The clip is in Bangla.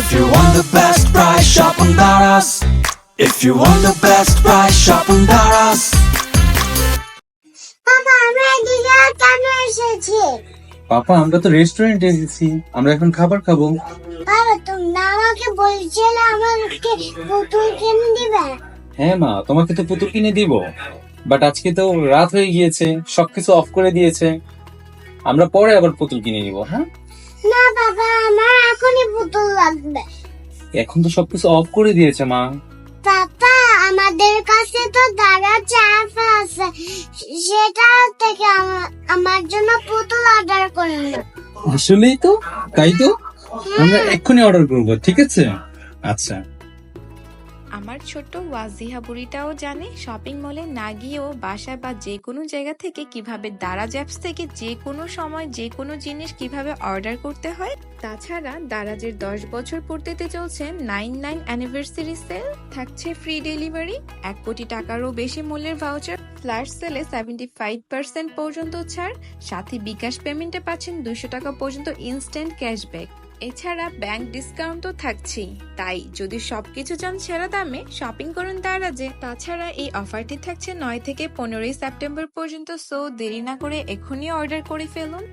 If you want the best price, shop on Daras. If you want the best price, shop on Daras. বাবা আমরা কেন এসেছি? পাপা আমরা তো রেস্টুরেন্টে এসেছি। আমরা এখন খাবার খাব। বাবা তোমরা আমাকে বলছিলে আমাকে পুতুল কিনে দিবে? হ্যাঁ মা তোমাকে তো পুতুল কিনে দিব। বাট আজকে তো রাত হয়ে গিয়েছে সবকিছু অফ করে দিয়েছে। আমরা পরে আবার পুতুল কিনে নিব হ্যাঁ? না বাবা আমার এখনই পুতুল এখন তো সবকিছু অফ করে দিয়েছে মা। পাপা আমাদের কাছে তো দাদা চাপ আছে। সেটা থেকে আমার জন্য পুতুল অর্ডার করে আসলেই তো? তাই তো? আমরা এক্ষুনি অর্ডার করব ঠিক আছে? আচ্ছা। আমার ছোট্ট ওয়াজিহা বুড়িটাও জানে শপিং মলে না গিয়েও বাসায় বা যে কোনো জায়গা থেকে কীভাবে দারাজ অ্যাপস থেকে যে কোনো সময় যে কোনো জিনিস কীভাবে অর্ডার করতে হয়। তাছাড়া দারাজের দশ বছর পূর্তিতে চলছে নাইন নাইন অ্যানিভার্সারি সেল, থাকছে ফ্রি ডেলিভারি এক কোটি টাকারও বেশি মূল্যের ভাউচার ফ্ল্যাশ সেলে সেভেন্টি ফাইভ পার্সেন্ট পর্যন্ত ছাড়, সাথে বিকাশ পেমেন্টে পাচ্ছেন দুশো টাকা পর্যন্ত ইনস্ট্যান্ট ক্যাশব্যাক এছাড়া ব্যাংক ডিসকাউন্ট তো থাকছেই। তাই যদি সবকিছু চান সেরা দামে শপিং করুন তার আজে তাছাড়া এই অফারটি থাকছে নয় থেকে পনেরোই সেপ্টেম্বর পর্যন্ত সো দেরি না করে এখনই অর্ডার করে ফেলুন।